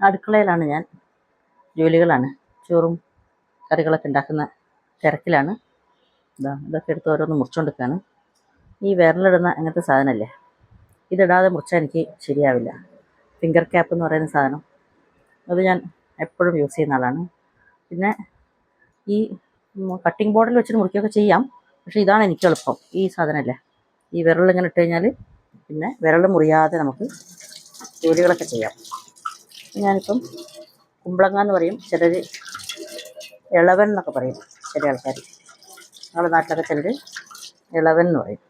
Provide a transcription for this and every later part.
അടുക്കളയിലാണ് ഞാൻ. ജോലികളാണ്. ചോറും കറികളൊക്കെ ഉണ്ടാക്കുന്ന തിരക്കിലാണ്. ഇതാ ഇതൊക്കെ എടുത്ത് ഓരോന്ന് മുറിച്ചുകൊണ്ടിരിക്കുകയാണ് ഈ വിരലിടുന്ന അങ്ങനത്തെ സാധനമല്ലേ ഇതിടാതെ മുറിച്ചാൽ എനിക്ക് ശരിയാവില്ല. ഫിംഗർ ക്യാപ്പ് എന്ന് പറയുന്ന സാധനം. അത് ഞാൻ എപ്പോഴും യൂസ് ചെയ്യുന്ന ആളാണ്. പിന്നെ ഈ കട്ടിംഗ് ബോർഡിൽ വെച്ചിട്ട് മുറിക്കുകയൊക്കെ ചെയ്യാം. പക്ഷേ ഇതാണ് എനിക്ക് എളുപ്പം. ഈ സാധനമല്ലേ? ഈ വിരൽ ഇങ്ങനെ ഇട്ട് കഴിഞ്ഞാൽ പിന്നെ വിരൽ മുറിയാതെ നമുക്ക് ജോലികളൊക്കെ ചെയ്യാം. ഞാനിപ്പം കുമ്പളങ്ങ എന്ന് പറയും. ചിലർ ഇളവൻ എന്നൊക്കെ പറയും. ചില ആൾക്കാർ നമ്മുടെ നാട്ടിലൊക്കെ ചിലർ ഇളവൻ എന്ന് പറയും.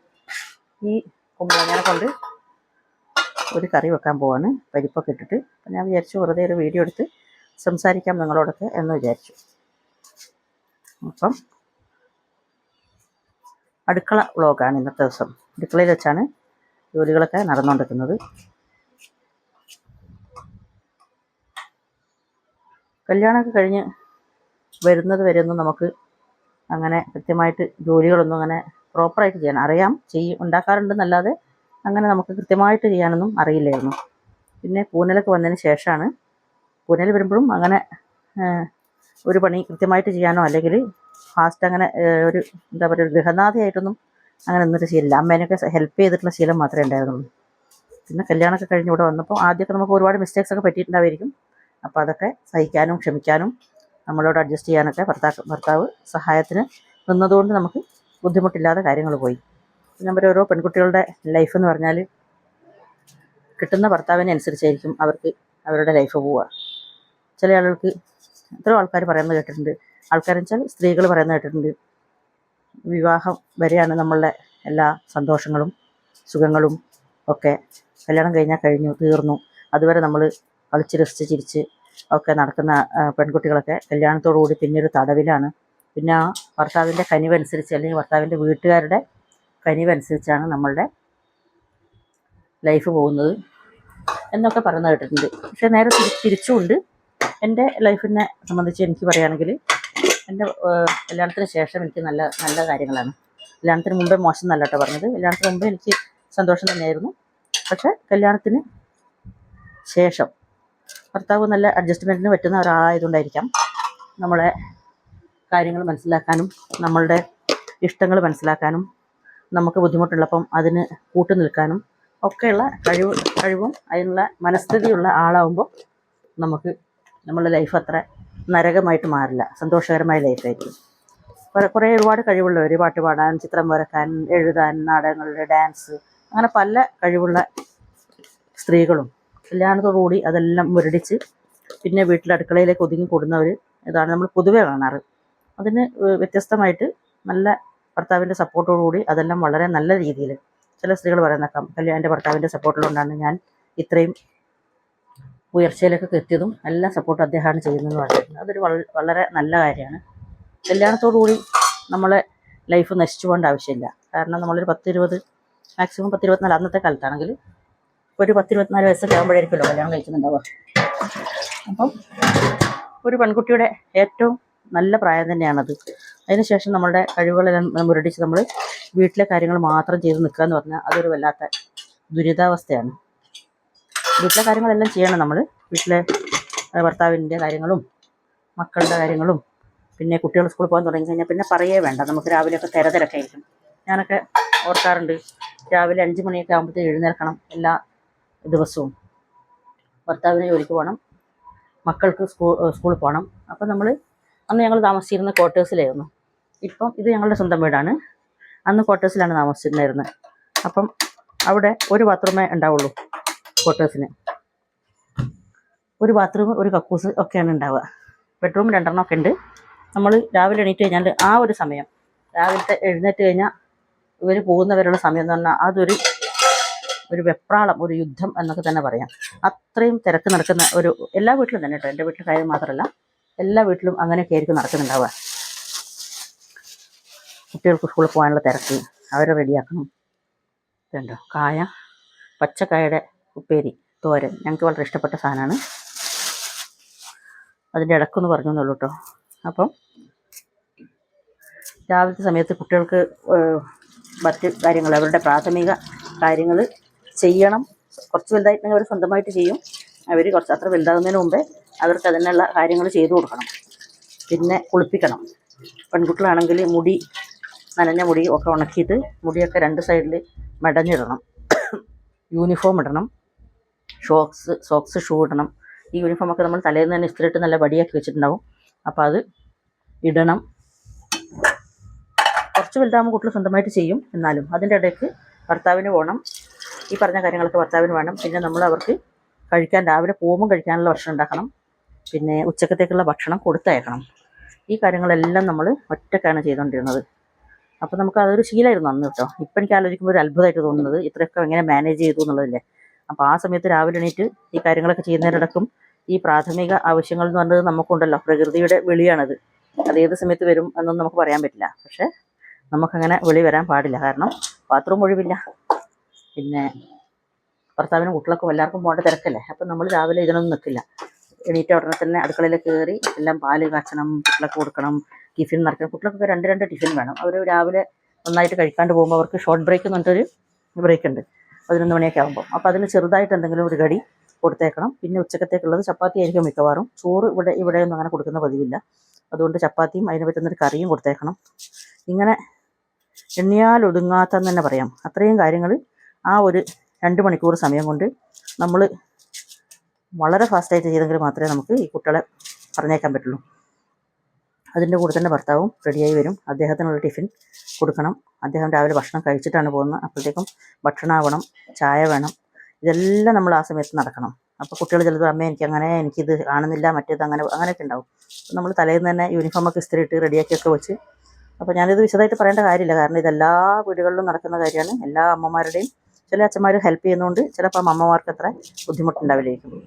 ഈ കുമ്പളങ്ങനെ കൊണ്ട് ഒരു കറി വെക്കാൻ പോവാണ്. പരിപ്പൊക്കെ ഇട്ടിട്ട്. അപ്പം ഞാൻ വിചാരിച്ചു വെറുതെ ഒരു വീഡിയോ എടുത്ത് സംസാരിക്കാം നിങ്ങളോടൊക്കെ എന്ന് വിചാരിച്ചു. അപ്പം അടുക്കള വ്ളോഗാണ് ഇന്നത്തെ ദിവസം. അടുക്കളയിൽ വെച്ചാണ് ജോലികളൊക്കെ നടന്നുകൊണ്ടിരിക്കുന്നത്. കല്യാണമൊക്കെ കഴിഞ്ഞ് വരുന്നത് ഒന്നും നമുക്ക് അങ്ങനെ കൃത്യമായിട്ട് ജോലികളൊന്നും അങ്ങനെ പ്രോപ്പറായിട്ട് ചെയ്യാൻ അറിയാം. ചെയ്യും ഉണ്ടാക്കാറുണ്ടെന്നല്ലാതെ അങ്ങനെ നമുക്ക് കൃത്യമായിട്ട് ചെയ്യാനൊന്നും അറിയില്ലായിരുന്നു. പിന്നെ പൂനലൊക്കെ വന്നതിന് ശേഷമാണ് പൂനൽ വരുമ്പോഴും അങ്ങനെ ഒരു പണി കൃത്യമായിട്ട് ചെയ്യാനോ അല്ലെങ്കിൽ ഫാസ്റ്റ് അങ്ങനെ ഒരു എന്താ പറയുക ഒരു ഗൃഹനാഥയായിട്ടൊന്നും അങ്ങനെ നിന്നിട്ട് ശീലമില്ല അമ്മേനൊക്കെ ഹെൽപ്പ് ചെയ്തിട്ടുള്ള ശീലം മാത്രമേ ഉണ്ടായിരുന്നുള്ളൂ. പിന്നെ കല്യാണമൊക്കെ കഴിഞ്ഞ് ഇവിടെ വന്നപ്പോൾ ആദ്യമൊക്കെ നമുക്ക് ഒരുപാട് മിസ്റ്റേക്സ് ഒക്കെ പറ്റിയിട്ടുണ്ടായിരിക്കും അപ്പോൾ അതൊക്കെ സഹിക്കാനും ക്ഷമിക്കാനും നമ്മളോട് അഡ്ജസ്റ്റ് ചെയ്യാനൊക്കെ ഭർത്താവ് ഭർത്താവ് സഹായത്തിന് നിന്നതുകൊണ്ട് നമുക്ക് ബുദ്ധിമുട്ടില്ലാതെ കാര്യങ്ങൾ പോയി. പിന്നെ ഓരോ പെൺകുട്ടികളുടെ ലൈഫ് എന്ന് പറഞ്ഞാൽ കിട്ടുന്ന ഭർത്താവിനെ അനുസരിച്ചായിരിക്കും അവർക്ക് അവരുടെ ലൈഫ് പോവുക. ചില ആളുകൾക്ക് എത്രയോ ആൾക്കാർ പറയുന്നത് കേട്ടിട്ടുണ്ട്. ആൾക്കാരെന്ന് വെച്ചാൽ സ്ത്രീകൾ പറയുന്നത് കേട്ടിട്ടുണ്ട്. വിവാഹം വരെയാണ് നമ്മളുടെ എല്ലാ സന്തോഷങ്ങളും സുഖങ്ങളും ഒക്കെ കല്യാണം കഴിഞ്ഞാൽ കഴിഞ്ഞു തീർന്നു. അതുവരെ നമ്മൾ കളിച്ച് രസിച്ച് ചിരിച്ച് ഒക്കെ നടക്കുന്ന പെൺകുട്ടികളൊക്കെ കല്യാണത്തോടു കൂടി പിന്നീട് തടവിലാണ്. പിന്നെ ആ ഭർത്താവിന്റെ കനിവനുസരിച്ച് അല്ലെങ്കിൽ ഭർത്താവിന്റെ വീട്ടുകാരുടെ കനിവനുസരിച്ചാണ് നമ്മളുടെ ലൈഫ് പോകുന്നത് എന്നൊക്കെ പറഞ്ഞു കേട്ടിട്ടുണ്ട്. പക്ഷേ നേരെ തിരിച്ചുകൊണ്ട് എന്റെ ലൈഫിനെ സംബന്ധിച്ച് എനിക്ക് പറയുകയാണെങ്കിൽ എന്റെ കല്യാണത്തിന് ശേഷം എനിക്ക് നല്ല നല്ല കാര്യങ്ങളാണ്. കല്യാണത്തിന് മുമ്പേ മോശം എന്നല്ല കേട്ടോ പറഞ്ഞത്. കല്യാണത്തിന് മുമ്പേ എനിക്ക് സന്തോഷം തന്നെയായിരുന്നു. പക്ഷേ കല്യാണത്തിന് ശേഷം ഭർത്താവ് നല്ല അഡ്ജസ്റ്റ്മെന്റിന് പറ്റുന്ന ഒരാളായതുകൊണ്ടായിരിക്കാം നമ്മളെ കാര്യങ്ങൾ മനസ്സിലാക്കാനും നമ്മളുടെ ഇഷ്ടങ്ങൾ മനസ്സിലാക്കാനും നമുക്ക് ബുദ്ധിമുട്ടുള്ളപ്പം അതിന് കൂട്ടു നിൽക്കാനും ഒക്കെയുള്ള കഴിവ് കഴിവും അതിനുള്ള മനസ്ഥിതിയുള്ള ആളാവുമ്പോൾ നമുക്ക് നമ്മളുടെ ലൈഫ് അത്ര നരകമായിട്ട് മാറില്ല. സന്തോഷകരമായ ലൈഫായിരിക്കും കുറേ ഒരുപാട് കഴിവുള്ളവർ പാട്ട് പാടാൻ ചിത്രം വരക്കാൻ എഴുതാൻ നാടകങ്ങളിൽ ഡാൻസ് അങ്ങനെ പല കഴിവുള്ള സ്ത്രീകളും കല്യാണത്തോടുകൂടി അതെല്ലാം മുരടിച്ച് പിന്നെ വീട്ടിൽ അടുക്കളയിലേക്ക് ഒതുങ്ങി കൂടുന്നവർ ഇതാണ് നമ്മൾ പൊതുവേ കാണാറ്. അതിന് വ്യത്യസ്തമായിട്ട് നല്ല ഭർത്താവിന്റെ സപ്പോർട്ടോടുകൂടി അതെല്ലാം വളരെ നല്ല രീതിയിൽ ചില സ്ത്രീകൾ പറയുന്നേക്കാം കല്യാണം എന്റെ ഭർത്താവിന്റെ സപ്പോർട്ടിലുകൊണ്ടാണ് ഞാൻ ഇത്രയും ഉയർച്ചയിലേക്കൊക്കെ എത്തിയതും എല്ലാ സപ്പോർട്ടും അദ്ദേഹമാണ് ചെയ്യുന്നതെന്ന് പറഞ്ഞിട്ടുണ്ട് അതൊരു വളരെ നല്ല കാര്യമാണ്. കല്യാണത്തോടുകൂടി നമ്മളെ ലൈഫ് നശിച്ചു പോകേണ്ട ആവശ്യമില്ല. കാരണം നമ്മളൊരു പത്തിരുപത് മാക്സിമം പത്തിരുപത്തിനാല് അന്നത്തെ കാലത്താണെങ്കിൽ ഒരു പത്ത് ഇരുപത്തിനാല് വയസ്സൊക്കെ ആകുമ്പോഴായിരിക്കുമല്ലോ കല്യാണം കഴിക്കുന്നുണ്ടാവുക. അപ്പം ഒരു പെൺകുട്ടിയുടെ ഏറ്റവും നല്ല പ്രായം തന്നെയാണത്. അതിനുശേഷം നമ്മളുടെ കഴിവുകളെല്ലാം മുരടിച്ച് നമ്മൾ വീട്ടിലെ കാര്യങ്ങൾ മാത്രം ചെയ്ത് നിൽക്കുക എന്ന് പറഞ്ഞാൽ അതൊരു വല്ലാത്ത ദുരിതാവസ്ഥയാണ്. വീട്ടിലെ കാര്യങ്ങളെല്ലാം ചെയ്യണം നമ്മൾ. വീട്ടിലെ ഭർത്താവിന്റെ കാര്യങ്ങളും മക്കളുടെ കാര്യങ്ങളും പിന്നെ കുട്ടികൾ സ്കൂളിൽ പോകാൻ തുടങ്ങി കഴിഞ്ഞാൽ പിന്നെ പറയേ വേണ്ട. നമുക്ക് രാവിലെയൊക്കെ തിരതിരക്കായിരിക്കും. ഞാനൊക്കെ ഓർക്കാറുണ്ട് രാവിലെ അഞ്ച് മണിയൊക്കെ ആകുമ്പോഴത്തേക്ക് എഴുന്നേൽക്കണം. എല്ലാ ദിവസവും. ഭർത്താവിന് ജോലിക്ക് പോകണം. മക്കൾക്ക് സ്കൂൾ സ്കൂളിൽ പോകണം. അപ്പം നമ്മൾ അന്ന് ഞങ്ങൾ താമസിച്ചിരുന്ന ക്വാർട്ടേഴ്സിലായിരുന്നു. ഇപ്പം ഇത് ഞങ്ങളുടെ സ്വന്തം വീടാണ്. അന്ന് ക്വാർട്ടേഴ്സിലാണ് താമസിച്ചിരുന്നത്. അപ്പം അവിടെ ഒരു ബാത്റൂമേ ഉണ്ടാവുള്ളൂ ക്വാർട്ടേഴ്സിന്. ഒരു ബാത്റൂം ഒരു കക്കൂസ് ഒക്കെയാണ് ഉണ്ടാവുക. ബെഡ്റൂം രണ്ടെണ്ണം ഒക്കെ ഉണ്ട്. നമ്മൾ രാവിലെ എണീറ്റ് കഴിഞ്ഞാൽ ആ ഒരു സമയം രാവിലത്തെ എഴുന്നേറ്റ് കഴിഞ്ഞാൽ ഇവർ പോകുന്നവരുള്ള സമയം എന്ന് പറഞ്ഞാൽ അതൊരു ഒരു വെപ്രാളം ഒരു യുദ്ധം എന്നൊക്കെ തന്നെ പറയാം. അത്രയും തിരക്ക് നടക്കുന്ന ഒരു എല്ലാ വീട്ടിലും തന്നെ കേട്ടോ എന്റെ വീട്ടിൽ കാര്യം മാത്രമല്ല എല്ലാ വീട്ടിലും അങ്ങനെയൊക്കെ ആയിരിക്കും നടക്കുന്നുണ്ടാവുക. കുട്ടികൾക്ക് സ്കൂളിൽ പോകാനുള്ള തിരക്ക് അവരെ റെഡിയാക്കണം ഇതുണ്ടോ? കായ പച്ചക്കായയുടെ ഉപ്പേരി തോരൻ ഞങ്ങൾക്ക് വളരെ ഇഷ്ടപ്പെട്ട സാധനമാണ്. അതിന്റെ ഇടക്കൊന്ന് പറഞ്ഞു എന്നുള്ളൂ കേട്ടോ. അപ്പം രാവിലത്തെ സമയത്ത് കുട്ടികൾക്ക് മറ്റ് കാര്യങ്ങൾ അവരുടെ പ്രാഥമിക കാര്യങ്ങൾ ചെയ്യണം. കുറച്ച് വലുതായിട്ടുണ്ടെങ്കിൽ അവർ സ്വന്തമായിട്ട് ചെയ്യും. അവർ കുറച്ച് അത്ര വലുതാകുന്നതിന് മുമ്പേ അവർക്ക് അതിനുള്ള കാര്യങ്ങൾ ചെയ്തു കൊടുക്കണം. പിന്നെ കുളിപ്പിക്കണം. പെൺകുട്ടികളാണെങ്കിൽ മുടി നനഞ്ഞ മുടി ഒക്കെ ഉണക്കിയിട്ട് മുടിയൊക്കെ രണ്ട് സൈഡിൽ മെടഞ്ഞിടണം. യൂണിഫോം ഇടണം. ഷോക്സ് സോക്സ് ഷൂ ഇടണം. ഈ യൂണിഫോമൊക്കെ നമ്മൾ തലേന്ന് തന്നെ ഇസ്തിരിട്ട് നല്ല വടിയാക്കി വെച്ചിട്ടുണ്ടാവും. അപ്പോൾ അത് ഇടണം. കുറച്ച് വലുതാകുമ്പോൾ കുട്ടികൾ സ്വന്തമായിട്ട് ചെയ്യും എന്നാലും. അതിന്റെ ഇടയ്ക്ക് ഭർത്താവിന് പോകണം ഈ പറഞ്ഞ കാര്യങ്ങളൊക്കെ ഭർത്താവിന് വേണം. പിന്നെ നമ്മൾ അവർക്ക് കഴിക്കാൻ രാവിലെ പോകുമ്പോൾ കഴിക്കാനുള്ള ഭക്ഷണം ഉണ്ടാക്കണം. പിന്നെ ഉച്ചക്കത്തേക്കുള്ള ഭക്ഷണം കൊടുത്തയക്കണം. ഈ കാര്യങ്ങളെല്ലാം നമ്മൾ ഒറ്റക്കാണ് ചെയ്തുകൊണ്ടിരുന്നത്. അപ്പോൾ നമുക്ക് അതൊരു ശീലമായിരുന്നു അന്ന് കേട്ടോ. ഇപ്പം എനിക്ക് ആലോചിക്കുമ്പോൾ ഒരു അത്ഭുതമായിട്ട് തോന്നുന്നത് ഇത്രയൊക്കെ എങ്ങനെ മാനേജ് ചെയ്തു എന്നുള്ളതല്ലേ? അപ്പോൾ ആ സമയത്ത് രാവിലെ എണീറ്റ് ഈ കാര്യങ്ങളൊക്കെ ചെയ്യുന്നതിനിടക്കും ഈ പ്രാഥമിക ആവശ്യങ്ങൾ എന്ന് പറഞ്ഞത് നമുക്കുണ്ടല്ലോ. പ്രകൃതിയുടെ വിളിയാണത്. അത് ഏത് സമയത്ത് വരും എന്നൊന്നും നമുക്ക് പറയാൻ പറ്റില്ല. പക്ഷേ നമുക്കങ്ങനെ വിളി വരാൻ പാടില്ല. കാരണം ബാത്റൂം ഒഴിവില്ല. പിന്നെ ഭർത്താവിനും കുട്ടികൾക്കും എല്ലാവർക്കും പോകേണ്ട തിരക്കല്ലേ. അപ്പം നമ്മൾ രാവിലെ ഇതിനൊന്നും നിൽക്കില്ല എണീറ്റ ഉടനെ തന്നെ അടുക്കളയിൽ കയറി എല്ലാം പാൽ കാച്ചണം കുട്ടികൾക്ക് കൊടുക്കണം ടിഫിൻ നിറയ്ക്കണം കുട്ടികൾക്കൊക്കെ രണ്ട് രണ്ട് ടിഫിൻ വേണം. അവർ രാവിലെ നന്നായിട്ട് കഴിക്കാണ്ട് പോകുമ്പോൾ അവർക്ക് ഷോർട്ട് ബ്രേക്ക് എന്ന് പറഞ്ഞിട്ടൊരു ബ്രേക്ക് ഉണ്ട്. പതിനൊന്ന് മണിയൊക്കെ ആകുമ്പോൾ അപ്പോൾ അതിന് ചെറുതായിട്ട് എന്തെങ്കിലും ഒരു കടി കൊടുത്തേക്കണം. പിന്നെ ഉച്ചക്കത്തേക്കുള്ളത് ചപ്പാത്തി ആയിരിക്കും മിക്കവാറും. ചോറ് ഇവിടെ ഇവിടെയൊന്നും അങ്ങനെ കൊടുക്കുന്ന പതിവില്ല. അതുകൊണ്ട് ചപ്പാത്തിയും അതിന് പറ്റുന്നൊരു കറിയും കൊടുത്തേക്കണം. ഇങ്ങനെ എണ്ണിയാൽ ഒതുങ്ങാത്തെന്ന് തന്നെ പറയാം. അത്രയും കാര്യങ്ങൾ ആ ഒരു രണ്ട് മണിക്കൂർ സമയം കൊണ്ട് നമ്മൾ വളരെ ഫാസ്റ്റായിട്ട് ചെയ്തെങ്കിൽ മാത്രമേ നമുക്ക് ഈ കുട്ടികളെ പറഞ്ഞേക്കാൻ പറ്റുള്ളൂ. അതിന്റെ കൂടെ തന്നെ ഭർത്താവും റെഡിയായി വരും. അദ്ദേഹത്തിനുള്ള ടിഫിൻ കൊടുക്കണം. അദ്ദേഹം രാവിലെ ഭക്ഷണം കഴിച്ചിട്ടാണ് പോകുന്നത്. അപ്പോഴത്തേക്കും ഭക്ഷണമാവണം ചായ വേണം. ഇതെല്ലാം നമ്മൾ ആ സമയത്ത് നടക്കണം. അപ്പോൾ കുട്ടികൾ ചിലത് അമ്മ എനിക്ക് അങ്ങനെ എനിക്കിത് കാണുന്നില്ല മറ്റേത് അങ്ങനെ അങ്ങനെയൊക്കെ ഉണ്ടാവും. നമ്മൾ തലേന്ന് തന്നെ യൂണിഫോമൊക്കെ ഇസ്തിരി ഇട്ട് റെഡിയാക്കിയൊക്കെ വെച്ച് അപ്പോൾ ഞാനിത് വിശദമായിട്ട് പറയേണ്ട കാര്യമില്ല. കാരണം ഇതെല്ലാ വീടുകളിലും നടക്കുന്ന കാര്യമാണ്. എല്ലാ അമ്മമാരുടെയും ചില അച്ഛന്മാർ ഹെൽപ്പ് ചെയ്യുന്നതുകൊണ്ട് ചിലപ്പോൾ അമ്മമാർക്ക് അത്ര ബുദ്ധിമുട്ടുണ്ടാവില്ലായിരിക്കും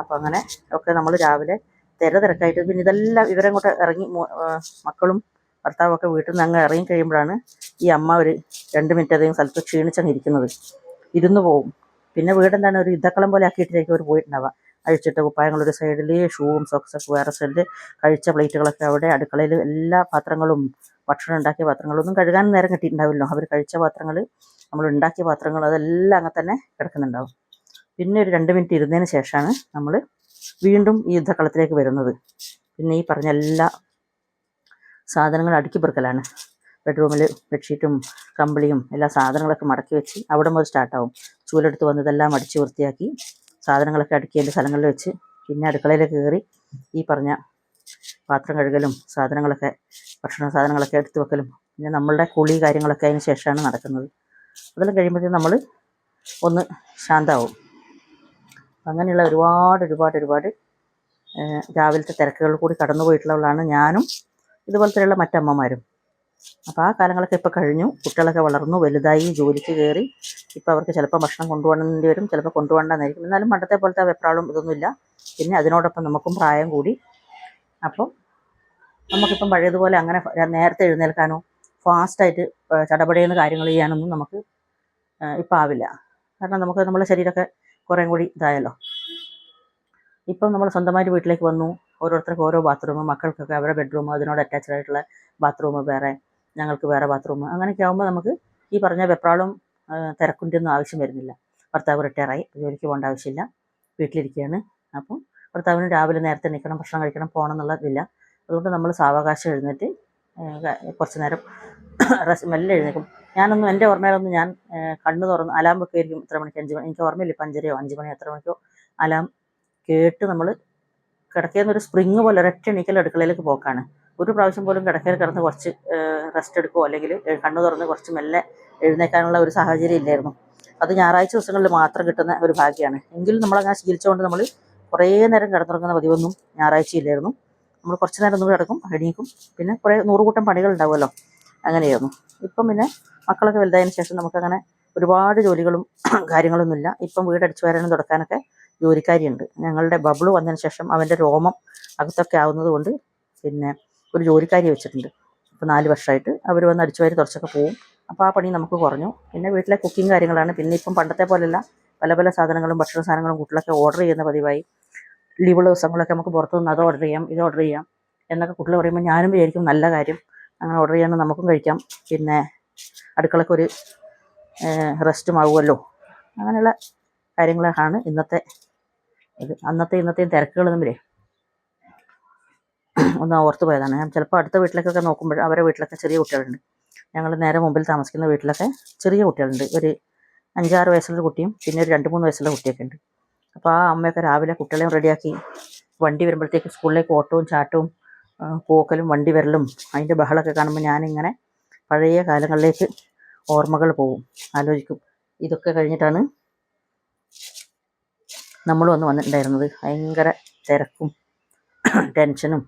അപ്പോൾ അങ്ങനെ ഒക്കെ നമ്മൾ രാവിലെ തിര തിരക്കായിട്ട് പിന്നെ ഇതെല്ലാം ഇവരെ കൂടെ ഇറങ്ങി മക്കളും ഭർത്താവും ഒക്കെ വീട്ടിൽ നിന്ന് അങ്ങ് ഇറങ്ങി കഴിയുമ്പോഴാണ് ഈ അമ്മ ഒരു രണ്ട് മിനിറ്റ് അധികം സ്ഥലത്ത് ക്ഷീണിച്ചങ്ങ് ഇരിക്കുന്നത്. ഇരുന്ന് പോവും. പിന്നെ വീടെന്താണ്? ഒരു യുദ്ധക്കളം പോലെ ആക്കിയിട്ടായിരിക്കും അവർ പോയിട്ടുണ്ടാവുക. അഴിച്ചിട്ട് കുപ്പായങ്ങളൊരു സൈഡിൽ ഷൂവും സോക്സൊക്കെ വേറെ സൈഡിൽ കഴിച്ച പ്ലേറ്റുകളൊക്കെ അവിടെ അടുക്കളയിൽ എല്ലാ പാത്രങ്ങളും ഭക്ഷണം ഉണ്ടാക്കിയ പാത്രങ്ങളൊന്നും കഴുകാൻ നേരം കിട്ടിയിട്ടുണ്ടാവില്ലോ അവർ കഴിച്ച പാത്രങ്ങൾ നമ്മൾ ഉണ്ടാക്കിയ പാത്രങ്ങൾ അതെല്ലാം അങ്ങനെ തന്നെ കിടക്കുന്നുണ്ടാവും. പിന്നെ ഒരു രണ്ട് മിനിറ്റ് ഇരുന്നതിന് ശേഷമാണ് നമ്മൾ വീണ്ടും ഈ യുദ്ധക്കളത്തിലേക്ക് വരുന്നത്. പിന്നെ ഈ പറഞ്ഞ എല്ലാ സാധനങ്ങളും അടുക്കി പെറുക്കലാണ്. ബെഡ്റൂമിൽ ബെഡ്ഷീറ്റും കമ്പിളിയും എല്ലാ സാധനങ്ങളൊക്കെ മടക്കി വെച്ച് അവിടെ മുതൽ സ്റ്റാർട്ടാവും ചൂലെടുത്ത് വന്നതെല്ലാം അടിച്ച് വൃത്തിയാക്കി സാധനങ്ങളൊക്കെ അടുക്കിയതിന്റെ സ്ഥലങ്ങളിൽ വെച്ച് പിന്നെ അടുക്കളയിലേക്ക് കയറി ഈ പറഞ്ഞ പാത്രം കഴുകലും സാധനങ്ങളൊക്കെ ഭക്ഷണ സാധനങ്ങളൊക്കെ എടുത്തു വെക്കലും പിന്നെ നമ്മളുടെ കുളി കാര്യങ്ങളൊക്കെ അതിന് ശേഷമാണ് നടക്കുന്നത്. അതെല്ലാം കഴിയുമ്പോഴത്തേക്കും നമ്മൾ ഒന്ന് ശാന്താവും. അങ്ങനെയുള്ള ഒരുപാട് ഒരുപാട് ഒരുപാട് രാവിലത്തെ തിരക്കുകൾ കൂടി കടന്നു പോയിട്ടുള്ളവളാണ് ഞാനും ഇതുപോലത്തെയുള്ള മറ്റമ്മമാരും. അപ്പോൾ ആ കാലങ്ങളൊക്കെ ഇപ്പോൾ കഴിഞ്ഞു. കുട്ടികളൊക്കെ വളർന്നു വലുതായി ജോലിക്ക് കയറി. ഇപ്പോൾ അവർക്ക് ചിലപ്പോൾ ഭക്ഷണം കൊണ്ടുപോകേണ്ടി വരും ചിലപ്പോൾ കൊണ്ടുപോകേണ്ടതായിരിക്കും എന്നാലും പണ്ടത്തെ പോലത്തെ വെപ്രാളും ഇതൊന്നുമില്ല. പിന്നെ അതിനോടൊപ്പം നമുക്കും പ്രായം കൂടി. അപ്പം നമുക്കിപ്പം പഴയതുപോലെ അങ്ങനെ നേരത്തെ എഴുന്നേൽക്കാനോ ഫാസ്റ്റായിട്ട് ചടപടയെന്ന് കാര്യങ്ങൾ ചെയ്യാനൊന്നും നമുക്ക് ഇപ്പം ആവില്ല. കാരണം നമുക്ക് നമ്മളെ ശരീരമൊക്കെ കുറേ കൂടി ഇതായല്ലോ. ഇപ്പം നമ്മൾ സ്വന്തമായിട്ട് വീട്ടിലേക്ക് വന്നു. ഓരോരുത്തർക്ക് ഓരോ ബാത്റൂം മക്കൾക്കൊക്കെ അവരുടെ ബെഡ്റൂം അതിനോട് അറ്റാച്ച്ഡ് ആയിട്ടുള്ള ബാത്റൂം വേറെ. ഞങ്ങൾക്ക് വേറെ ബാത്റൂം അങ്ങനെയൊക്കെ ആകുമ്പോൾ നമുക്ക് ഈ പറഞ്ഞ വെപ്രാളും തിരക്കിന്റെ ഒന്നും ആവശ്യം വരുന്നില്ല. ഭർത്താവ് റിട്ടയറായി ജോലിക്ക് പോകേണ്ട ആവശ്യമില്ല. വീട്ടിലിരിക്കുകയാണ്. അപ്പം ഭർത്താവിന് രാവിലെ നേരത്തെ നിൽക്കണം ഭക്ഷണം കഴിക്കണം പോകണം എന്നുള്ളതില്ല. അതുകൊണ്ട് നമ്മൾ സാവകാശം എഴുന്നേറ്റ് കുറച്ച് നേരം റെസ്റ്റ് മെല്ലെ എഴുന്നേക്കും ഞാനൊന്നും എന്റെ ഓർമ്മയിലൊന്നും ഞാൻ കണ്ണു കണ്ണ് തുറന്ന് അലാം വെക്കുമായിരിക്കും ഇത്ര മണിക്ക് അഞ്ച് മണി എനിക്ക് ഓർമ്മയില്ല ഇപ്പം അഞ്ചരയോ അഞ്ച് മണിയോ എത്ര മണിക്കോ അലാം കേട്ട് നമ്മൾ കിടക്കുന്ന ഒരു സ്പ്രിങ് പോലെ ഒരൊറ്റ എണീക്കൽ അടുക്കളയിലേക്ക് പോക്കാണ്. ഒരു പ്രാവശ്യം പോലും കിടക്കയിൽ കിടന്ന് കുറച്ച് റെസ്റ്റ് എടുക്കുമോ അല്ലെങ്കിൽ കണ്ണു തുറന്ന് കുറച്ച് മെല്ലെ എഴുന്നേക്കാനുള്ള ഒരു സാഹചര്യം ഇല്ലായിരുന്നു. അത് ഞായറാഴ്ച ദിവസങ്ങളിൽ മാത്രം കിട്ടുന്ന ഒരു ഭാഗ്യമാണ്. എങ്കിലും നമ്മളങ്ങനെ ശീലിച്ചുകൊണ്ട് നമ്മൾ കുറേ നേരം കിടന്നുറങ്ങുന്ന പതിവൊന്നും ഞായറാഴ്ച ഇല്ലായിരുന്നു. നമ്മൾ കുറച്ച് നേരം ഒന്നും കിടക്കും എണീക്കും. പിന്നെ കുറേ നൂറുകൂട്ടം പണികൾ ഉണ്ടാവുമല്ലോ അങ്ങനെയായിരുന്നു. ഇപ്പം പിന്നെ മക്കളൊക്കെ വലുതായതിനു ശേഷം നമുക്കങ്ങനെ ഒരുപാട് ജോലികളും കാര്യങ്ങളൊന്നുമില്ല. ഇപ്പം വീട് അടിച്ചു വരാനും തുടക്കാനൊക്കെ ജോലിക്കാരിയുണ്ട്. ഞങ്ങളുടെ ബബിൾ വന്നതിന് ശേഷം അവന്റെ രോമം അകത്തൊക്കെ ആവുന്നത് കൊണ്ട് പിന്നെ ഒരു ജോലിക്കാരി വെച്ചിട്ടുണ്ട്. അപ്പോൾ നാല് വർഷമായിട്ട് അവർ വന്ന് അടിച്ചു വാരി തുടച്ചൊക്കെ പോവും. അപ്പോൾ ആ പണി നമുക്ക് കുറഞ്ഞു. പിന്നെ വീട്ടിലെ കുക്കിംഗ് കാര്യങ്ങളാണ്. പിന്നെ ഇപ്പം പണ്ടത്തെ പോലെയല്ല. പല പല സാധനങ്ങളും ഭക്ഷണ സാധനങ്ങളും കുട്ടികളൊക്കെ ഓർഡർ ചെയ്യുന്ന പതിവായി. ലീവുള്ള ദിവസങ്ങളൊക്കെ നമുക്ക് പുറത്തു നിന്ന് അത് ഓർഡർ ചെയ്യാം ഇത് ഓർഡർ ചെയ്യാം എന്നൊക്കെ കുട്ടികൾ പറയുമ്പോൾ ഞാനും വിചാരിക്കും നല്ല കാര്യം. അങ്ങനെ ഓർഡർ ചെയ്യാൻ നമുക്കും കഴിക്കാം. പിന്നെ അടുക്കളക്ക് ഒരു റെസ്റ്റും ആവുമല്ലോ. അങ്ങനെയുള്ള കാര്യങ്ങളാണ് ഇന്നത്തെ ഇത്. അന്നത്തെ ഇന്നത്തെയും തിരക്കുകൾ തമ്മിലേ ഒന്ന് ഓർത്ത് പോയതാണ്. ഞാൻ ചിലപ്പോൾ അടുത്ത വീട്ടിലേക്കൊക്കെ നോക്കുമ്പോൾ അവരെ വീട്ടിലൊക്കെ ചെറിയ കുട്ടികളുണ്ട്. ഞങ്ങൾ നേരെ മുമ്പിൽ താമസിക്കുന്ന വീട്ടിലൊക്കെ ചെറിയ കുട്ടികളുണ്ട്. ഒരു അഞ്ചാറ് വയസ്സുള്ള കുട്ടിയും പിന്നെ ഒരു രണ്ട് മൂന്ന് വയസ്സുള്ള കുട്ടിയൊക്കെ ഉണ്ട്. അപ്പോൾ ആ അമ്മയൊക്കെ രാവിലെ കുട്ടികളെയും റെഡിയാക്കി വണ്ടി വരുമ്പോഴത്തേക്ക് സ്കൂളിലേക്ക് ഓട്ടവും ചാട്ടവും പോക്കലും വണ്ടി വരലും അതിന്റെ ബഹളമൊക്കെ കാണുമ്പോൾ ഞാനിങ്ങനെ പഴയ കാലങ്ങളിലേക്ക് ഓർമ്മകൾ പോവും ആലോചിക്കും. ഇതൊക്കെ കഴിഞ്ഞിട്ടാണ് നമ്മൾ വന്ന് വന്നിട്ടുണ്ടായിരുന്നത്. ഭയങ്കര തിരക്കും ടെൻഷനും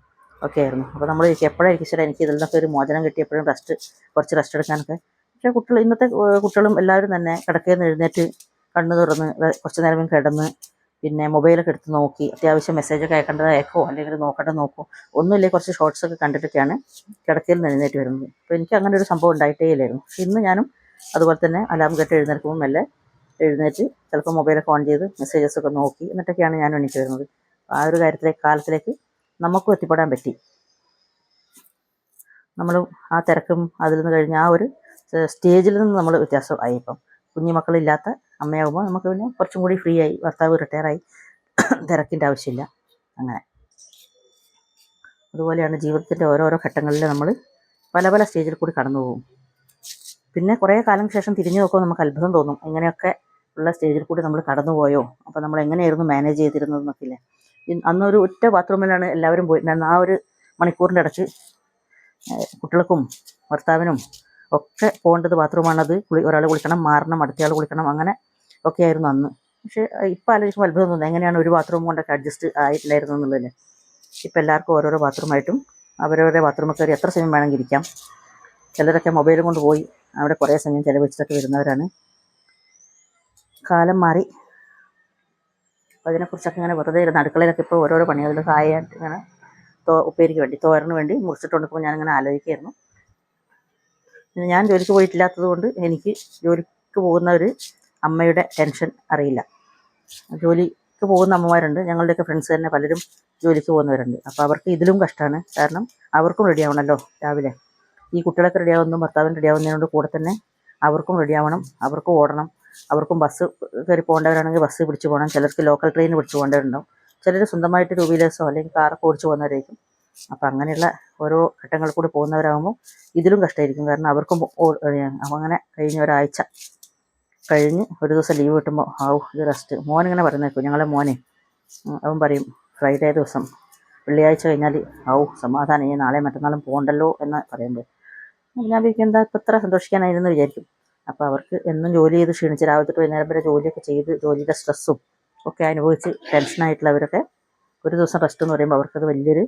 ഒക്കെ ആയിരുന്നു. അപ്പോൾ നമ്മൾ ചോദിച്ചു എപ്പോഴായിരിക്കും ശരി എനിക്ക് ഇതിൽ നിന്നൊക്കെ ഒരു മോചനം കിട്ടിയപ്പോഴും റെസ്റ്റ് കുറച്ച് റെസ്റ്റ് എടുക്കാനൊക്കെ. പക്ഷേ കുട്ടികൾ ഇന്നത്തെ കുട്ടികളും എല്ലാവരും തന്നെ കിടക്കയിൽ നിന്ന് എഴുന്നേറ്റ് കണ്ണു തുറന്ന് കുറച്ച് നേരം കിടന്ന് പിന്നെ മൊബൈലൊക്കെ എടുത്ത് നോക്കി. അത്യാവശ്യം മെസ്സേജൊക്കെ അയക്കേണ്ടത് അയക്കോ അല്ലെങ്കിൽ നോക്കട്ടെ നോക്കോ. ഒന്നുമില്ലേ കുറച്ച് ഷോർട്സ് ഒക്കെ കണ്ടിട്ടൊക്കെയാണ് കിടക്കയിൽ നിന്ന് എഴുന്നേറ്റ് വരുന്നത്. അപ്പോൾ എനിക്ക് അങ്ങനെ ഒരു സംഭവം ഉണ്ടായിട്ടേ ഇല്ലായിരുന്നു. പക്ഷെ ഇന്ന് ഞാനും അതുപോലെ തന്നെ അലാം കേട്ട് എഴുന്നേൽക്കുമ്പോൾ മെല്ലെ എഴുന്നേറ്റ് ചിലപ്പോൾ മൊബൈലൊക്കെ ഓൺ ചെയ്ത് മെസ്സേജസ് ഒക്കെ നോക്കി എന്നിട്ടൊക്കെയാണ് ഞാൻ എണീറ്റ് വരുന്നത്. ആ ഒരു കാര്യത്തിലേക്ക് കാലത്തിലേക്ക് നമുക്കും എത്തിപ്പെടാൻ പറ്റി. നമ്മൾ ആ തിരക്കും അതിൽ നിന്ന് കഴിഞ്ഞ് ആ ഒരു സ്റ്റേജിൽ നിന്ന് നമ്മൾ വ്യത്യാസം ആയി ഇപ്പം. കുഞ്ഞുമക്കളില്ലാത്ത അമ്മയാകുമ്പോൾ നമുക്ക് പിന്നെ കുറച്ചും കൂടി ഫ്രീ ആയി ഭർത്താവ് റിട്ടയറായി തിരക്കിന്റെ ആവശ്യമില്ല. അങ്ങനെ. അതുപോലെയാണ് ജീവിതത്തിന്റെ ഓരോരോ ഘട്ടങ്ങളിൽ നമ്മൾ പല പല സ്റ്റേജിൽ കൂടി കടന്നു പോകും. പിന്നെ കുറേ കാലം ശേഷം തിരിഞ്ഞു നോക്കുമ്പോൾ നമുക്ക് അത്ഭുതം തോന്നും. ഇങ്ങനെയൊക്കെ ഉള്ള സ്റ്റേജിൽ കൂടി നമ്മൾ കടന്നുപോയോ? അപ്പോൾ നമ്മൾ എങ്ങനെയായിരുന്നു മാനേജ് ചെയ്തിരുന്നത് ഇൻ- അന്നൊരു ഒറ്റ ബാത്റൂമിലാണ് എല്ലാവരും പോയിട്ടുണ്ടായിരുന്നത് ആ ഒരു മണിക്കൂറിന്റെ ഇടയ്ക്ക് കുട്ടികൾക്കും ഭർത്താവിനും ഒക്കെ പോകേണ്ടത് ബാത്റൂമാണത്. കുളി ഒരാൾ കുളിക്കണം മാറണം അടുത്തയാൾ കുളിക്കണം അങ്ങനെ ഒക്കെ ആയിരുന്നു അന്ന്. പക്ഷെ ഇപ്പോൾ ആലോചിക്കുമ്പോൾ അത്ഭുതം തോന്നുന്നത് എങ്ങനെയാണ് ഒരു ബാത്റൂം കൊണ്ടൊക്കെ അഡ്ജസ്റ്റ് ആയിട്ടില്ലായിരുന്നു എന്നുള്ളതിന് ഇപ്പോൾ എല്ലാവർക്കും ഓരോരോ ബാത്റൂമായിട്ടും അവരവരുടെ ബാത്റൂമിൽ കയറി എത്ര സമയം വേണമെങ്കിൽ ഇരിക്കാം. ചിലരൊക്കെ മൊബൈൽ കൊണ്ട് പോയി അവിടെ കുറേ സമയം ചിലവഴിച്ചിട്ടൊക്കെ വരുന്നവരാണ്. കാലം മാറി. അപ്പോൾ അതിനെക്കുറിച്ചൊക്കെ ഇങ്ങനെ വെറുതെ ഇരുന്ന് അടുക്കളയിലൊക്കെ ഇപ്പോൾ ഓരോരോ പണികളിൽ കായായിട്ട് ഇങ്ങനെ തോ ഉപ്പേരിക്ക് വേണ്ടി തോരന് വേണ്ടി മുറിച്ചിട്ടുണ്ടപ്പോൾ ഞാനിങ്ങനെ ആലോചിക്കായിരുന്നു. പിന്നെ ഞാൻ ജോലിക്ക് പോയിട്ടില്ലാത്തത് കൊണ്ട് എനിക്ക് ജോലിക്ക് പോകുന്ന ഒരു അമ്മയുടെ ടെൻഷൻ അറിയില്ല. ജോലിക്ക് പോകുന്ന അമ്മമാരുണ്ട് ഞങ്ങളുടെയൊക്കെ ഫ്രണ്ട്സ് തന്നെ പലരും ജോലിക്ക് പോകുന്നവരുണ്ട്. അപ്പോൾ അവർക്ക് ഇതിലും കഷ്ടമാണ് കാരണം അവർക്കും റെഡി ആവണമല്ലോ രാവിലെ. ഈ കുട്ടികളൊക്കെ റെഡി ആവുന്നതും ഭർത്താവിന് റെഡി ആവുന്നതിനോട് കൂടെ തന്നെ അവർക്കും റെഡിയാവണം അവർക്കും ഓടണം. അവർക്കും ബസ് കയറി പോകേണ്ടവരാണെങ്കിൽ ബസ് പിടിച്ച് പോകണം. ചിലർക്ക് ലോക്കൽ ട്രെയിൻ പിടിച്ച് പോകേണ്ടവരുണ്ടാവും. ചിലർ സ്വന്തമായിട്ട് ടൂ വീലേഴ്സോ അല്ലെങ്കിൽ കാറൊക്കെ ഓടിച്ച് പോകുന്നവരായിരിക്കും. അപ്പം അങ്ങനെയുള്ള ഓരോ ഘട്ടങ്ങളിൽ കൂടി പോകുന്നവരാകുമ്പോൾ ഇതിലും കഷ്ടമായിരിക്കും കാരണം അവർക്കും അങ്ങനെ കഴിഞ്ഞ ഒരാഴ്ച കഴിഞ്ഞ് ഒരു ദിവസം ലീവ് കിട്ടുമ്പോൾ ആവും ഇത് റെസ്റ്റ് മോനിങ്ങനെ പറയുന്നേക്കും. ഞങ്ങളെ മോനെ അവൻ പറയും ഫ്രൈഡേ ദിവസം. വെള്ളിയാഴ്ച കഴിഞ്ഞാൽ ആവും സമാധാനം. ഇനി നാളെ മറ്റന്നാളും പോകണ്ടല്ലോ എന്ന് പറയുമ്പോൾ ഞാൻ എന്താ ഇപ്പം ഇത്ര സന്തോഷിക്കാനായിരുന്നു? വിചാരിക്കും. അപ്പോൾ അവർക്ക് എന്നും ജോലി ചെയ്ത് ക്ഷീണിച്ച് രാവിലെ തൊട്ട് വൈകുന്നേരം വരെ ജോലിയൊക്കെ ചെയ്ത് ജോലിയുടെ സ്ട്രെസ്സും ഒക്കെ അനുഭവിച്ച് ടെൻഷനായിട്ടുള്ളവരൊക്കെ ഒരു ദിവസം റെസ്റ്റ് എന്ന് പറയുമ്പോൾ അവർക്കത് വലിയൊരു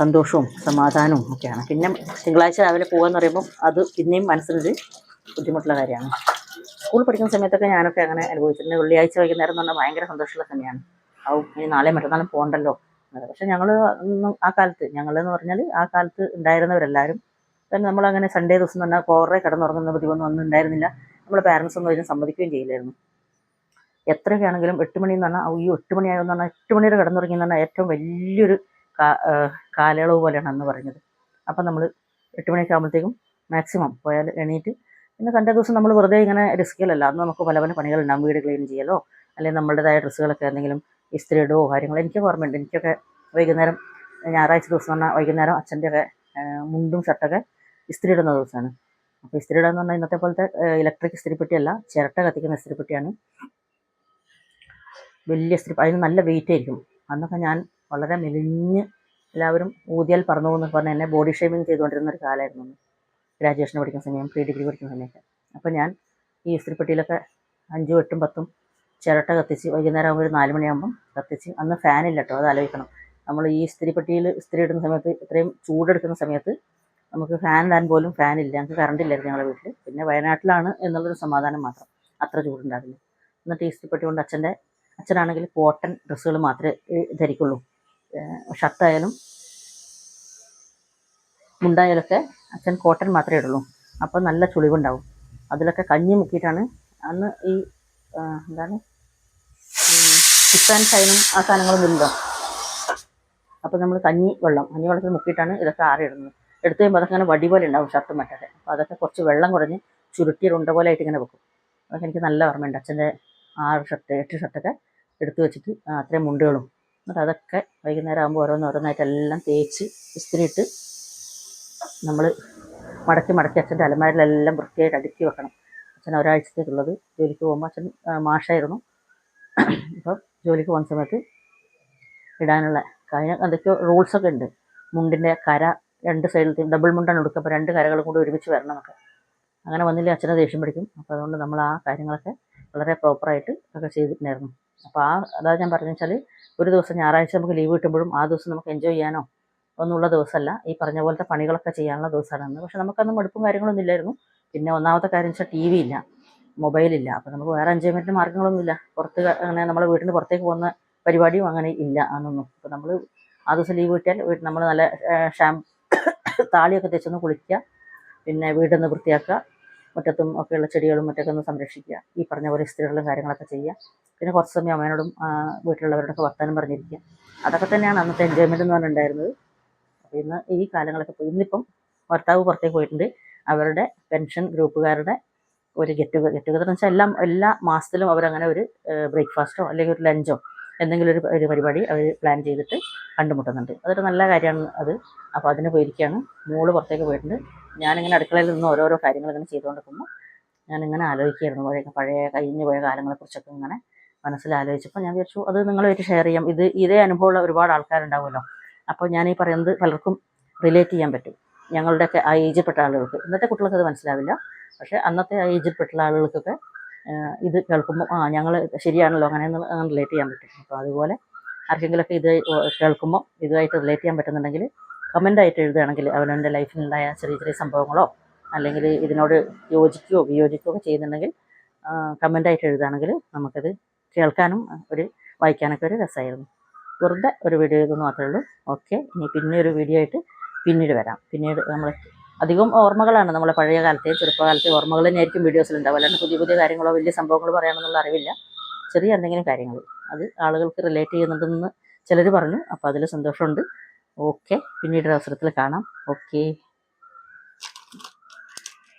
സന്തോഷവും സമാധാനവും ഒക്കെയാണ്. പിന്നെ തിങ്കളാഴ്ച രാവിലെ പോകുകയെന്ന് പറയുമ്പോൾ അത് പിന്നെയും മനസ്സിനൊരു ബുദ്ധിമുട്ടുള്ള കാര്യമാണ്. സ്കൂൾ പഠിക്കുന്ന സമയത്തൊക്കെ ഞാനൊക്കെ അങ്ങനെ അനുഭവിച്ചിട്ടുണ്ട്. വെള്ളിയാഴ്ച വൈകുന്നേരം എന്ന് പറഞ്ഞാൽ ഭയങ്കര സന്തോഷമുള്ള സമയമാണ്. ആവും ഇനി നാളെ മറ്റന്നാളും പോകണ്ടല്ലോ പക്ഷെ ഞങ്ങൾ ആ കാലത്ത് ഞങ്ങളെന്ന് പറഞ്ഞാൽ ആ കാലത്ത് ഉണ്ടായിരുന്നവരെല്ലാവരും തന്നെ നമ്മളങ്ങനെ സൺഡേ ദിവസം പറഞ്ഞാൽ കുറേ കിടന്നുറങ്ങുന്ന പതിവൊന്നും ഒന്നും ഉണ്ടായിരുന്നില്ല. നമ്മളെ പാരൻസ് ഒന്നും അതിന് സമ്മതിക്കുകയും ചെയ്യില്ലായിരുന്നു. എത്രയൊക്കെ ആണെങ്കിലും എട്ട് മണി എന്ന് പറഞ്ഞാൽ ഈ എട്ട് മണിയായെന്ന് പറഞ്ഞാൽ എട്ട് മണിയുടെ കിടന്നുറങ്ങി എന്ന് പറഞ്ഞാൽ ഏറ്റവും വലിയൊരു കാലയളവ് പോലെയാണ് അന്ന് പറഞ്ഞത് അപ്പം നമ്മൾ എട്ട് മണിയൊക്കെ ആകുമ്പോഴത്തേക്കും മാക്സിമം പോയാൽ എണീറ്റ് പിന്നെ സൺഡേ ദിവസം നമ്മൾ വെറുതെ ഇങ്ങനെ റിസ്ക്കിലല്ല അന്ന് നമുക്ക് പല പല പണികളുണ്ടാകും വീട് ക്ലീൻ ചെയ്യലോ അല്ലെങ്കിൽ നമ്മളുടേതായ ഡ്രസ്സുകളൊക്കെ എന്തെങ്കിലും ഇസ്തിരി ഇടുവോ കാര്യങ്ങൾ എനിക്ക് ഓർമ്മയുണ്ട് എനിക്കൊക്കെ വൈകുന്നേരം ഞായറാഴ്ച ദിവസം പറഞ്ഞാൽ വൈകുന്നേരം അച്ഛന്റെയൊക്കെ മുണ്ടും ഷർട്ടൊക്കെ ഇസ്തിരി ഇടുന്ന ദിവസമാണ്. അപ്പോൾ ഇസ്തിരി ഇടുക എന്ന് പറഞ്ഞാൽ ഇന്നത്തെ പോലത്തെ ഇലക്ട്രിക് ഇസ്തിരിപ്പെട്ടിയല്ല ചിരട്ട കത്തിക്കുന്ന ഇസ്തിരിപ്പെട്ടിയാണ്. വലിയ ഇസ്തിരി അതിന് നല്ല വെയിറ്റ് ആയിരിക്കും. അന്നൊക്കെ ഞാൻ വളരെ മെലിഞ്ഞ് എല്ലാവരും ഊതിയാൽ പറന്നു പോകുന്നു പറഞ്ഞ് എന്നെ ബോഡി ഷേമിങ് ചെയ്തുകൊണ്ടിരുന്ന ഒരു കാലമായിരുന്നു. ഗ്രാജുവേഷൻ പഠിക്കുന്ന സമയം പ്രീ ഡിഗ്രി പഠിക്കുന്ന സമയമൊക്കെ. അപ്പോൾ ഞാൻ ഈ ഇസ്തിരിപ്പെട്ടിയിലൊക്കെ അഞ്ചും എട്ടും പത്തും ചിരട്ട കത്തിച്ച് വൈകുന്നേരം ആകുമ്പോൾ ഒരു നാല് മണിയാകുമ്പം കത്തിച്ച് അന്ന് ഫാനില്ല കേട്ടോ അത് ആലോചിക്കണം. നമ്മൾ ഈ ഇസ്തിരിപ്പെട്ടിയിൽ ഇസ്തിരി ഇടുന്ന സമയത്ത് ഇത്രയും ചൂടെടുക്കുന്ന സമയത്ത് നമുക്ക് ഫാൻ താൻ പോലും ഫാനില്ല ഞങ്ങൾക്ക് കറണ്ട് ഇല്ലായിരുന്നു ഞങ്ങളുടെ വീട്ടിൽ പിന്നെ വയനാട്ടിലാണ് എന്നുള്ളൊരു സമാധാനം മാത്രം. അത്ര ചൂടുണ്ടാവില്ല എന്നിട്ട് ടേസ്റ്റ് പെട്ടുകൊണ്ട് കൊണ്ട് അച്ഛന്റെ അച്ഛനാണെങ്കിൽ കോട്ടൺ ഡ്രസ്സുകൾ മാത്രമേ ധരിക്കുള്ളൂ. ഷർട്ടായാലും മുണ്ടായാലൊക്കെ അച്ഛൻ കോട്ടൺ മാത്രമേ ഇടുള്ളൂ. അപ്പോൾ നല്ല ചുളിവുണ്ടാവും. അതിലൊക്കെ കഞ്ഞി മുക്കിയിട്ടാണ് അന്ന് ഈ എന്താണ്? കിസാൻ ഷൈനും ആ സാധനങ്ങളൊന്നും ഇല്ലല്ലോ അപ്പോൾ നമ്മൾ കഞ്ഞി വെള്ളം കഞ്ഞി വെള്ളത്തിൽ മുക്കിയിട്ടാണ് ഇതൊക്കെ ആറിയിടുന്നത്. എടുത്തു കഴിയുമ്പോൾ അതൊക്കെ ഇങ്ങനെ വടി പോലെ ഉണ്ടാവും ഷർട്ട് മറ്റൊക്കെ അപ്പോൾ അതൊക്കെ കുറച്ച് വെള്ളം കുറഞ്ഞ് ചുരുട്ടി ഉണ്ട പോലെ ആയിട്ട് ഇങ്ങനെ വെക്കും. അതൊക്കെ എനിക്ക് നല്ല ഓർമ്മയുണ്ട്. അച്ഛന്റെ ആറ് ഷർട്ട് എട്ട് ഷർട്ടൊക്കെ എടുത്തു വെച്ചിട്ട് അത്രയും മുണ്ടുകളും. എന്നിട്ട് അതൊക്കെ വൈകുന്നേരം ആകുമ്പോൾ ഓരോന്ന് ഓരോന്നായിട്ട് എല്ലാം തേച്ച് ഇസ്തിരിയിട്ട് നമ്മൾ മടക്കി മടക്കി അച്ഛന്റെ അലമാരിലെല്ലാം വൃത്തിയായിട്ട് അടുക്കി വെക്കണം. അച്ഛൻ ഒരാഴ്ചത്തേക്കുള്ളത് ജോലിക്ക് പോകുമ്പോൾ അച്ഛൻ മാഷായിരുന്നു. അപ്പം ജോലിക്ക് പോകുന്ന സമയത്ത് ഇടാനുള്ള കാര്യം എന്തൊക്കെയോ റൂൾസൊക്കെ ഉണ്ട്. മുണ്ടിന്റെ കര രണ്ട് സൈഡിലത്തെയും ഡബിൾ മുണ്ടാണ് എടുക്കുക അപ്പോൾ രണ്ട് കരകളും കൂടി ഒരുമിച്ച് വരണം എന്നൊക്കെ അങ്ങനെ വന്നില്ലേ അച്ഛനെ ദേഷ്യം പിടിക്കും. അപ്പോൾ അതുകൊണ്ട് നമ്മൾ ആ കാര്യങ്ങളൊക്കെ വളരെ പ്രോപ്പറായിട്ട് ഒക്കെ ചെയ്തിട്ടുണ്ടായിരുന്നു. അപ്പോൾ ആ അതായത് ഞാൻ പറഞ്ഞു വെച്ചാൽ ഒരു ദിവസം ഞായറാഴ്ച നമുക്ക് ലീവ് കിട്ടുമ്പോഴും ആ ദിവസം നമുക്ക് എൻജോയ് ചെയ്യാനോ ഒന്നുള്ള ദിവസമല്ല. ഈ പറഞ്ഞ പോലത്തെ പണികളൊക്കെ ചെയ്യാനുള്ള ദിവസമാണ് അന്ന്. പക്ഷെ നമുക്കന്ന് മടുപ്പും കാര്യങ്ങളൊന്നും ഇല്ലായിരുന്നു. പിന്നെ ഒന്നാമത്തെ കാര്യം വെച്ചാൽ ടി വി ഇല്ല. മൊബൈലില്ല അപ്പോൾ നമുക്ക് വേറെ എൻജോയ്മെന്റ് മാർഗങ്ങളൊന്നുമില്ല പുറത്ത് അങ്ങനെ നമ്മളെ വീട്ടിൽ പുറത്തേക്ക് പോകുന്ന പരിപാടിയും അങ്ങനെ ഇല്ല അന്നൊന്നും. അപ്പോൾ നമ്മൾ ആ ദിവസം ലീവ് കിട്ടിയാൽ നമ്മൾ നല്ല ഷാം താളിയൊക്കെ തേച്ചൊന്ന് കുളിക്കുക. പിന്നെ വീടൊന്ന് വൃത്തിയാക്കുക. മുറ്റത്തും ഒക്കെയുള്ള ചെടികളും മറ്റൊക്കെ ഒന്ന് സംരക്ഷിക്കുക. ഈ പറഞ്ഞ പോലെ സ്ത്രീകളും കാര്യങ്ങളൊക്കെ ചെയ്യുക. പിന്നെ കുറച്ച് സമയം അമ്മേനോടും വീട്ടിലുള്ളവരോടൊക്കെ വർത്തമാനം പറഞ്ഞിരിക്കുക. അതൊക്കെ തന്നെയാണ് അന്നത്തെ എൻജോയ്മെന്റ് എന്ന് പറഞ്ഞിട്ടുണ്ടായിരുന്നത്. അപ്പോൾ ഇന്ന് ഈ കാലങ്ങളൊക്കെ പോയി. ഇന്നിപ്പം ഭർത്താവ് പുറത്തേക്ക് പോയിട്ടുണ്ട്. അവരുടെ പെൻഷൻ ഗ്രൂപ്പുകാരുടെ ഒരു ഗെറ്റ് ഗെറ്റ് ടുഗദർ എന്ന് വെച്ചാൽ എല്ലാം എല്ലാ മാസത്തിലും അവരങ്ങനെ ഒരു ബ്രേക്ക്ഫാസ്റ്റോ അല്ലെങ്കിൽ ഒരു ലഞ്ചോ എന്തെങ്കിലും ഒരു ഒരു പരിപാടി അവർ പ്ലാൻ ചെയ്തിട്ട് കണ്ടുമുട്ടുന്നുണ്ട്. അതൊരു നല്ല കാര്യമാണ് അത്. അപ്പോൾ അതിന് പോയിരിക്കുകയാണ് മോൾ പുറത്തേക്ക് പോയിട്ടുണ്ട്. ഞാനിങ്ങനെ അടുക്കളയിൽ നിന്ന് ഓരോരോ കാര്യങ്ങൾ ഇങ്ങനെ ചെയ്തുകൊണ്ടിരിക്കുമ്പോൾ ഞാനിങ്ങനെ ആലോചിക്കുകയായിരുന്നു. പഴയ പഴയ കഴിഞ്ഞു പോയ കാലങ്ങളെക്കുറിച്ചൊക്കെ ഇങ്ങനെ മനസ്സിൽ ആലോചിച്ചപ്പോൾ ഞാൻ വിചാരിച്ചു അത് നിങ്ങളുമായിട്ട് ഷെയർ ചെയ്യാം. ഇത് ഇതേ അനുഭവമുള്ള ഒരുപാട് ആൾക്കാരുണ്ടാവുമല്ലോ. അപ്പോൾ ഞാൻ ഈ പറയുന്നത് പലർക്കും റിലേറ്റ് ചെയ്യാൻ പറ്റും. ഞങ്ങളുടെയൊക്കെ ആ ഏജിൽപ്പെട്ട ആളുകൾക്ക്. ഇന്നത്തെ കുട്ടികൾക്ക് അത് മനസ്സിലാവില്ല. പക്ഷേ അന്നത്തെ ആ ഏജിൽപ്പെട്ടുള്ള ആളുകൾക്കൊക്കെ ഇത് കേൾക്കുമ്പോൾ ആ ഞങ്ങൾ ശരിയാണല്ലോ അങ്ങനെ റിലേറ്റ് ചെയ്യാൻ പറ്റും. അപ്പോൾ അതുപോലെ ആർക്കെങ്കിലുമൊക്കെ ഇത് കേൾക്കുമ്പോൾ ഇതുമായിട്ട് റിലേറ്റ് ചെയ്യാൻ പറ്റുന്നുണ്ടെങ്കിൽ കമന്റായിട്ട് എഴുതുകയാണെങ്കിൽ അവനവന്റെ ലൈഫിലുണ്ടായ ചെറിയ ചെറിയ സംഭവങ്ങളോ അല്ലെങ്കിൽ ഇതിനോട് യോജിക്കുകയോ വിയോജിക്കുകയോ ഒക്കെ ചെയ്യുന്നുണ്ടെങ്കിൽ കമന്റായിട്ട് എഴുതുകയാണെങ്കിൽ നമുക്കത് കേൾക്കാനും ഒരു വായിക്കാനൊക്കെ ഒരു രസമായിരുന്നു. വെറുതെ ഒരു വീഡിയോ ചെയ്തെന്ന് മാത്രമേ ഉള്ളൂ. ഓക്കെ ഇനി പിന്നെ ഒരു വീഡിയോ ആയിട്ട് പിന്നീട് വരാം. പിന്നീട് നമ്മൾ അധികം ഓർമ്മകളാണ് നമ്മളെ പഴയ കാലത്തെ ചെറുപ്പകാലത്തെ ഓർമ്മകൾ തന്നെയായിരിക്കും വീഡിയോസിൽ ഉണ്ടാവുക. അല്ലാണ്ട് പുതിയ പുതിയ കാര്യങ്ങളോ വലിയ സംഭവങ്ങൾ പറയാമെന്നുള്ള അറിവില്ല. ചെറിയ എന്തെങ്കിലും കാര്യങ്ങൾ. അത് ആളുകൾക്ക് റിലേറ്റ് ചെയ്യുന്നുണ്ടെന്ന് ചിലർ പറഞ്ഞു. അപ്പോൾ അതിൽ സന്തോഷമുണ്ട്. ഓക്കെ പിന്നീട് അവസരത്തിൽ കാണാം. ഓക്കെ